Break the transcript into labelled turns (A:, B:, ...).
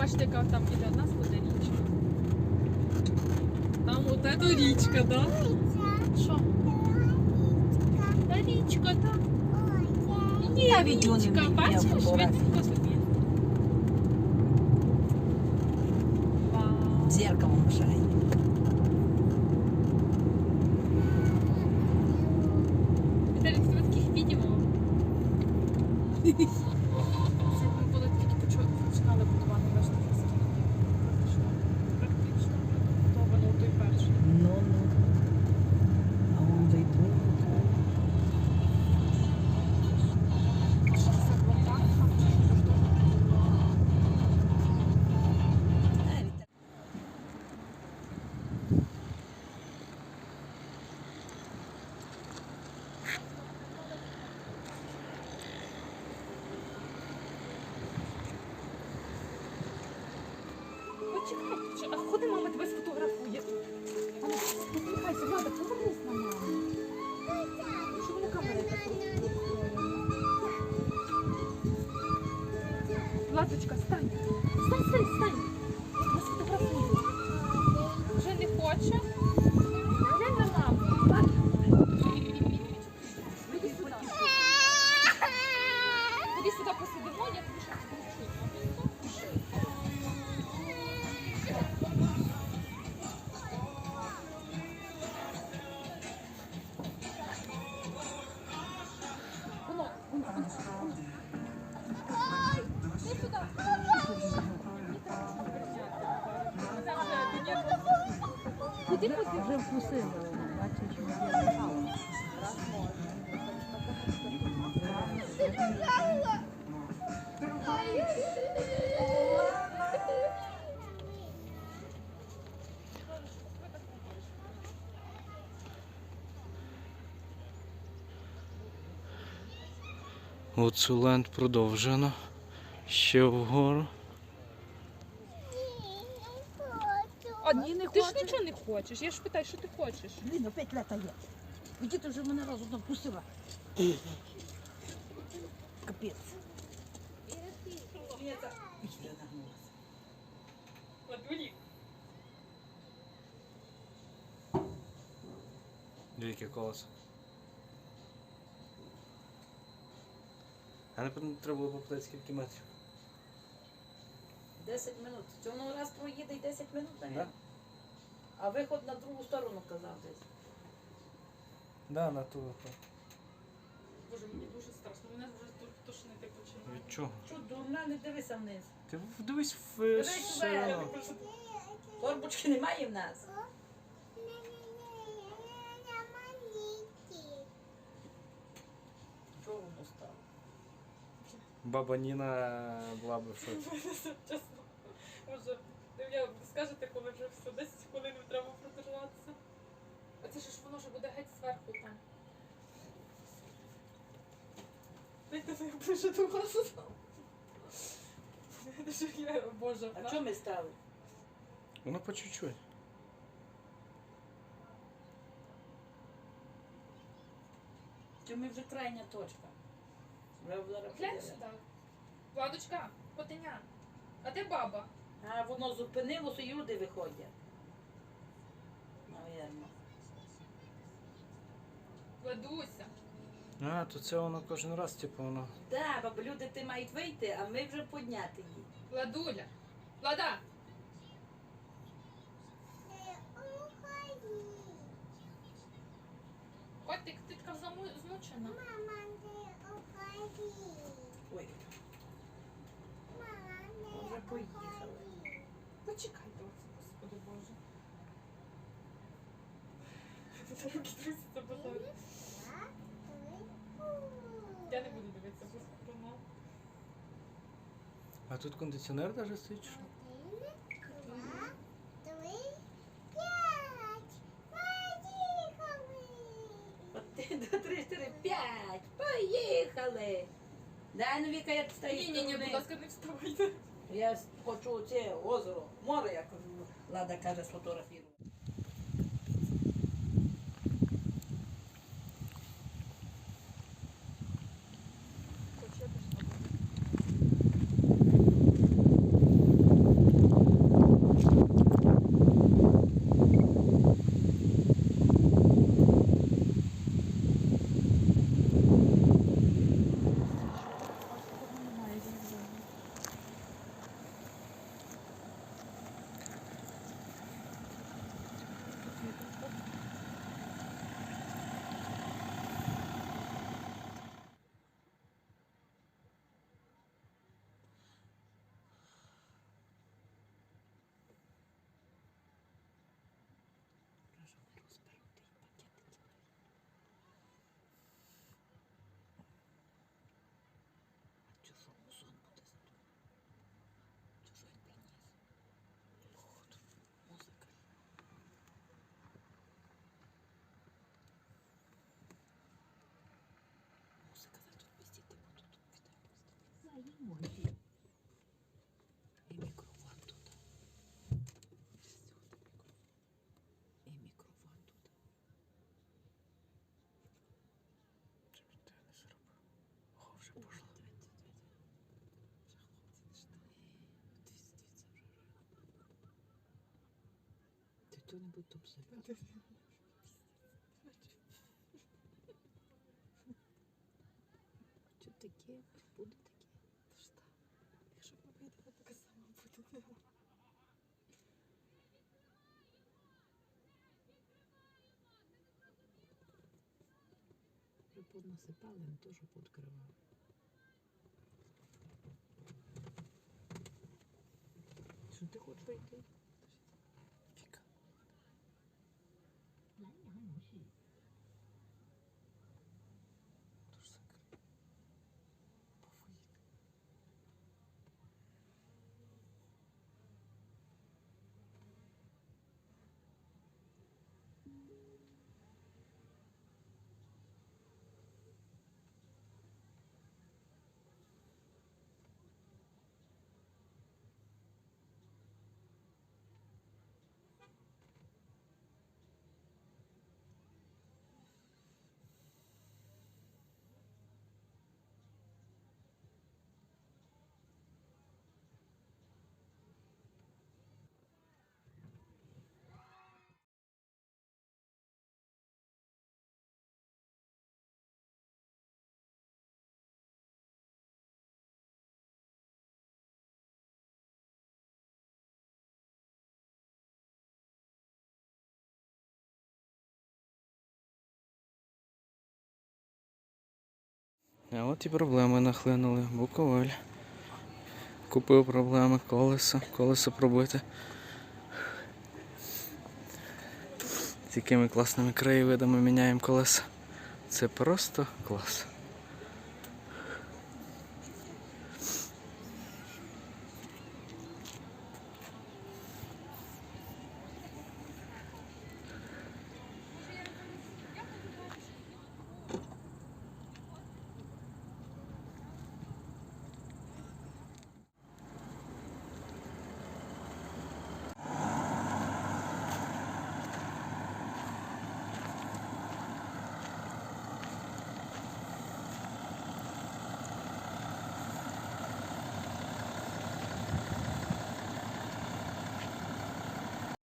A: бачите, яка там іде одна буде річка. Там от ета річка, да? Що? Та річка, так. Є
B: Я відео не
A: річка,
B: вмію, я
A: бачиш?
B: фотографію.
A: Видно собі. Вау.
B: Дзеркало мешає.
A: Віталій, в тебе таких відео. ходи, мама тебе сфотографує. А Посміхайся, Влада, повернись на маму. Що вона камера так? Владочка. Стань, Куди?
B: Вже вкусила,
C: Гуцуленд продовжено. Ще вгору.
A: А ні, не ти ж нічого не хочеш. Я ж питаю, що ти хочеш.
B: Блін, опять лета є. Іди ти вже мене разом вкусила. Капець.
C: Двійки колеса. А напевно треба було попитати скільки метрів.
B: 10 минут. Цього раз проїде й 10 минут,
C: Да?
B: навіть. А виход на другу сторону казав десь.
C: Да, на ту.
A: Боже, мені дуже страшно. Мене вже тут тошнити починає.
C: Від чого?
B: Що, дурна, не дивися вниз.
C: Ти вдивись в
B: Дивись
C: все.
B: вверх. Торбочки немає в нас. Чого воно стало?
C: Баба Ніна була б в шоці.
A: Чесно. Може, я скажете, коли вже все, 10 хвилин треба продержатися. А це ж воно вже буде геть зверху там. Дайте я ближче до вас. Я, Боже,
B: А чого ми стали?
C: Воно по чуть-чуть.
B: Чи ми вже крайня точка?
A: Глянь сюди. Владочка, котеня. А де баба?
B: А воно зупинилося і люди виходять. Навірно.
A: Владуся.
C: А, то це воно кожен раз, типу, воно.
B: Так, бо люди ти мають вийти, а ми вже підняти їх.
A: Владуля. Влада. Котик, ти така заму- змучена.
B: Ой, вже поїхали.
A: Почекайте, оце, господи Боже. Руки трусяться, бо Я не буду дивитися просто канал.
C: А тут кондиціонер навіть стоїть, чи що?
B: Поїхали. Дай ну Віка, як стоїть.
A: Ні, ні, ні, будь ласка, не вставайте.
B: Я хочу це озеро, море, як Лада каже, сфотографірувати. Ой. І мікрофон тут. І мікрофон тут.
C: О, вже пошло.
B: Ти хто-небудь тут себе. Що таке? Буде таке?
A: Якщо ми вийдемо, така сама буде.
B: Вже понасипали, він теж пооткривав. Що ти хочеш вийти?
C: А от і проблеми нахлинули. Буковель. Купив проблеми, колесо, колесо пробите. З якими класними краєвидами міняємо колеса. Це просто клас.